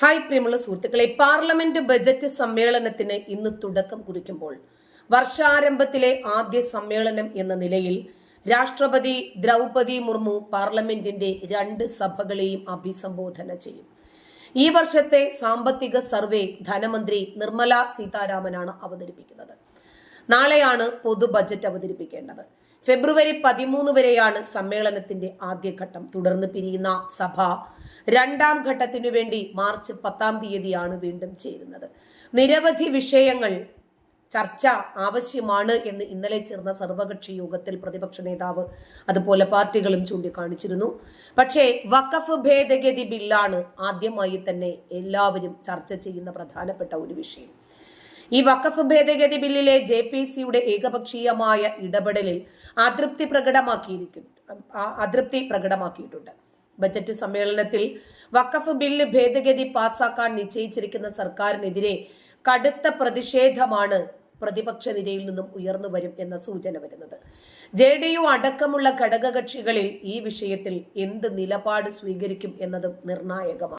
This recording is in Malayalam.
ഹായ് പ്രിയമുള്ള സുഹൃത്തുക്കളെ പാർലമെന്റ് ബജറ്റ് സമ്മേളനത്തിന് ഇന്ന് തുടക്കം കുറിക്കുമ്പോൾ വർഷാരംഭത്തിലെ ആദ്യ സമ്മേളനം എന്ന നിലയിൽ രാഷ്ട്രപതി ദ്രൗപതി മുർമു പാർലമെന്റിന്റെ രണ്ട് സഭകളെയും അഭിസംബോധന ചെയ്യും. ഈ വർഷത്തെ സാമ്പത്തിക സർവേ ധനമന്ത്രി നിർമ്മല സീതാരാമനാണ് അവതരിപ്പിക്കുന്നത്. നാളെയാണ് പൊതു ബജറ്റ് അവതരിപ്പിക്കേണ്ടത്. ഫെബ്രുവരി പതിമൂന്ന് വരെയാണ് സമ്മേളനത്തിന്റെ ആദ്യഘട്ടം. തുടർന്ന് പിരിയുന്ന സഭ രണ്ടാം ഘട്ടത്തിനു വേണ്ടി മാർച്ച് പത്താം തീയതിയാണ് വീണ്ടും ചേരുന്നത്. നിരവധി വിഷയങ്ങൾ ചർച്ച ആവശ്യമാണ് എന്ന് ഇന്നലെ ചേർന്ന സർവകക്ഷി യോഗത്തിൽ പ്രതിപക്ഷ നേതാവ് അതുപോലെ പാർട്ടികളും ചൂണ്ടിക്കാണിച്ചിരുന്നു. പക്ഷേ വഖഫ് ഭേദഗതി ബില്ലാണ് ആദ്യമായി തന്നെ എല്ലാവരും ചർച്ച ചെയ്യുന്ന പ്രധാനപ്പെട്ട ഒരു വിഷയം. ഈ വഖഫ് ഭേദഗതി ബില്ലിലെ ജെ പി സിയുടെ ഏകപക്ഷീയമായ ഇടപെടലിൽ അതൃപ്തി പ്രകടമാക്കിയിരിക്കുന്നു അതൃപ്തി പ്രകടമാക്കിയിട്ടുണ്ട്. ബജറ്റ് സമ്മേളനത്തിൽ വഖഫ് ബില്ല് ഭേദഗതി പാസാക്കാൻ നിശ്ചയിച്ചിരിക്കുന്ന സർക്കാരിനെതിരെ കടുത്ത പ്രതിഷേധമാണ് പ്രതിപക്ഷ നിരയിൽ നിന്നും ഉയർന്നു വരും എന്ന സൂചന വരുന്നത്. ജെ ഡി യു അടക്കമുള്ള ഘടകകക്ഷികളിൽ ഈ വിഷയത്തിൽ എന്ത് നിലപാട് സ്വീകരിക്കും എന്നതും നിർണായകമാണ്.